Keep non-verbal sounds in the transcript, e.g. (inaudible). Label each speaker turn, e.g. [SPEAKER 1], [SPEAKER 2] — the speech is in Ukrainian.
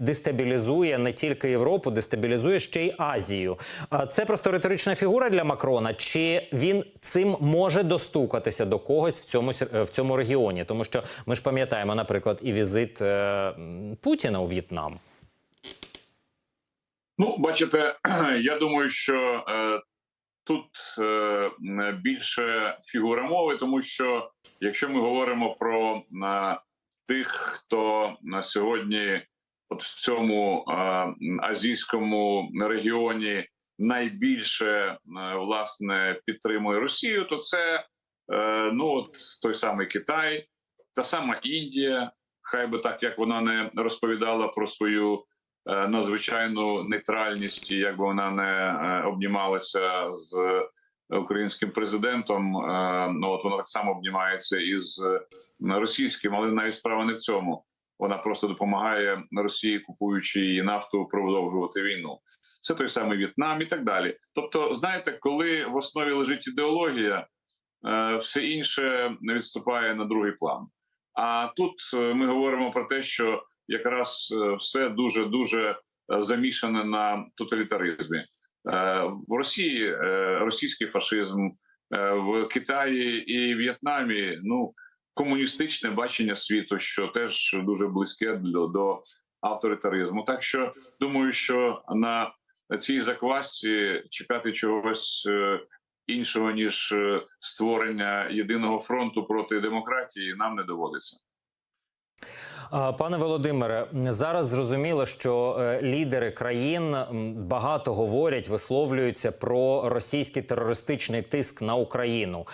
[SPEAKER 1] Дестабілізує не тільки Європу, дестабілізує ще й Азію. Це просто риторична фігура для Макрона. Чи він цим може достукатися до когось в цьому в цьому регіоні? Тому що ми ж пам'ятаємо, наприклад, і візит е, Путіна у В'єтнам.
[SPEAKER 2] Ну, бачите, (clears throat) я думаю, що е, тут е, більше фігура мови, тому що якщо ми говоримо про е, тих, хто на сьогодні, от в цьому азійському регіоні найбільше е, власне підтримує Росію, то це е, ну от той самий Китай, та сама Індія, хай би так як вона не розповідала про свою е, надзвичайну нейтральність, як би вона не обнімалася з українським президентом. Ну от вона так само обнімається із російським, але навіть справа не в цьому. Вона просто допомагає Росії, купуючи її нафту, продовжувати війну. Це той самий В'єтнам і так далі. Тобто, знаєте, коли в основі лежить ідеологія, е, все інше відступає на другий план. А тут е, ми говоримо про те, що якраз е, все дуже дуже замішане на тоталітаризмі. В Росії російський фашизм, в Китаї і В'єтнамі ну комуністичне бачення світу, що теж дуже близьке до, до авторитаризму. Так що думаю, що на цій заквасці чекати чогось е, іншого ніж е, створення єдиного фронту проти демократії нам не доводиться.
[SPEAKER 1] Пане Володимире, зараз зрозуміло, що е, лідери країн багато говорять, висловлюються про російський терористичний тиск на Україну.